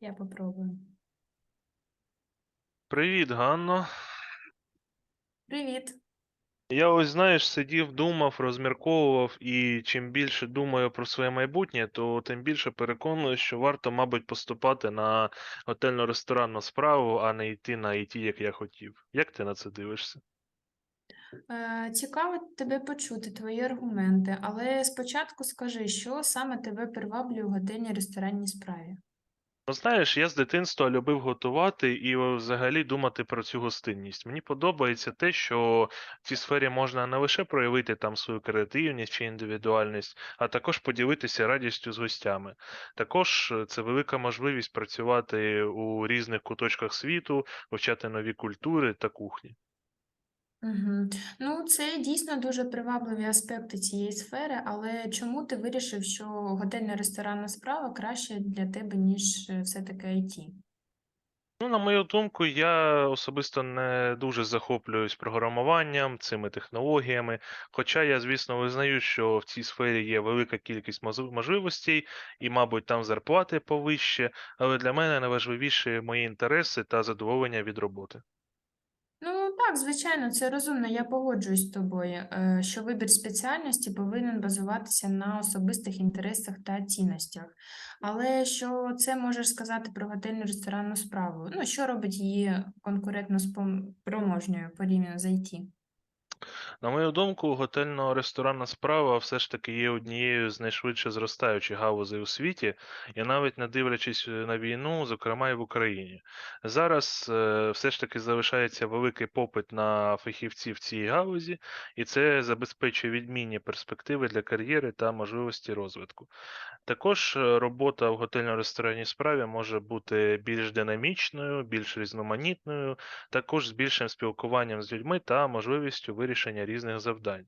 Я попробую. Привіт, Ганно. Привіт. Я ось, знаєш, сидів, думав, розмірковував, і чим більше думаю про своє майбутнє, то тим більше переконую, що варто, мабуть, поступати на готельно-ресторанну справу, а не йти на IT, як я хотів. Як ти на це дивишся? Е, Цікаво тебе почути, твої аргументи, але спочатку скажи, що саме тебе приваблює у готельній ресторанній справі? Знаєш, я з дитинства любив готувати і взагалі думати про цю гостинність. Мені подобається те, що в цій сфері можна не лише проявити там свою креативність чи індивідуальність, а також поділитися радістю з гостями. Також е, це велика можливість працювати у різних куточках світу, вивчати нові культури та кухні. Угу. Ну, це дійсно дуже привабливі аспекти цієї сфери, але чому ти вирішив, що готельна ресторанна справа краще для тебе, ніж е, все-таки IT? Ну, на мою думку, я особисто не дуже захоплююсь програмуванням, цими технологіями. Хоча я, звісно, визнаю, що в цій сфері є велика кількість можливостей, і, мабуть, там зарплати повище, але для мене найважливіші мої інтереси та задоволення від роботи. Так, звичайно, це розумно, я погоджуюсь з тобою, е, що вибір спеціальності повинен базуватися на особистих інтересах та цінностях. Але що це можеш сказати про готельну ресторанну справу? Ну, що робить її конкурентно спроможною порівняно з IT? На мою думку, готельно-ресторанна справа все ж таки є однією з найшвидше зростаючих галузей у світі, і навіть не дивлячись е, на війну, зокрема і в Україні. Зараз е, все ж таки залишається великий попит на фахівців в цій галузі, і це забезпечує відмінні перспективи для кар'єри та можливості розвитку. Також е, робота в готельно-ресторанній справі може бути більш динамічною, більш різноманітною, також з більшим спілкуванням з людьми та можливістю вирішення різних завдань.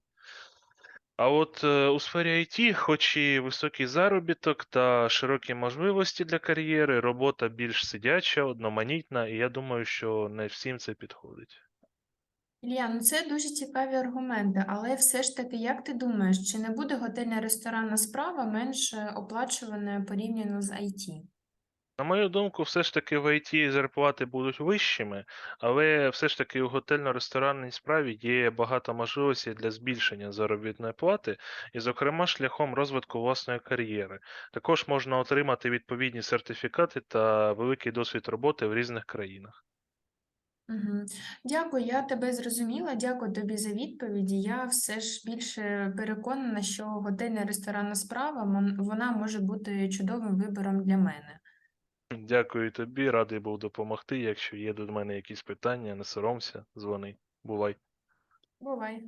А от е, у сфері IT, хоч і високий заробіток та широкі можливості для кар'єри, робота більш сидяча, одноманітна, і я думаю, що не всім це підходить. Ілля, ну це дуже цікаві аргументи, але все ж таки, як ти думаєш, чи не буде готельна ресторанна справа менш е, оплачуваною порівняно з IT? На мою думку, все ж таки в IT зарплати будуть вищими, але все ж таки у готельно-ресторанній справі є багато можливостей для збільшення заробітної плати, і, зокрема, шляхом розвитку власної кар'єри. Також можна отримати відповідні сертифікати та великий досвід роботи в різних країнах. Дякую, я тебе зрозуміла. Дякую тобі за відповіді. Я все ж більше переконана, що готельна ресторанна справа вона може бути чудовим вибором для мене. Дякую тобі, радий був допомогти. Якщо є до мене якісь питання, не соромся, дзвони. Бувай. Бувай.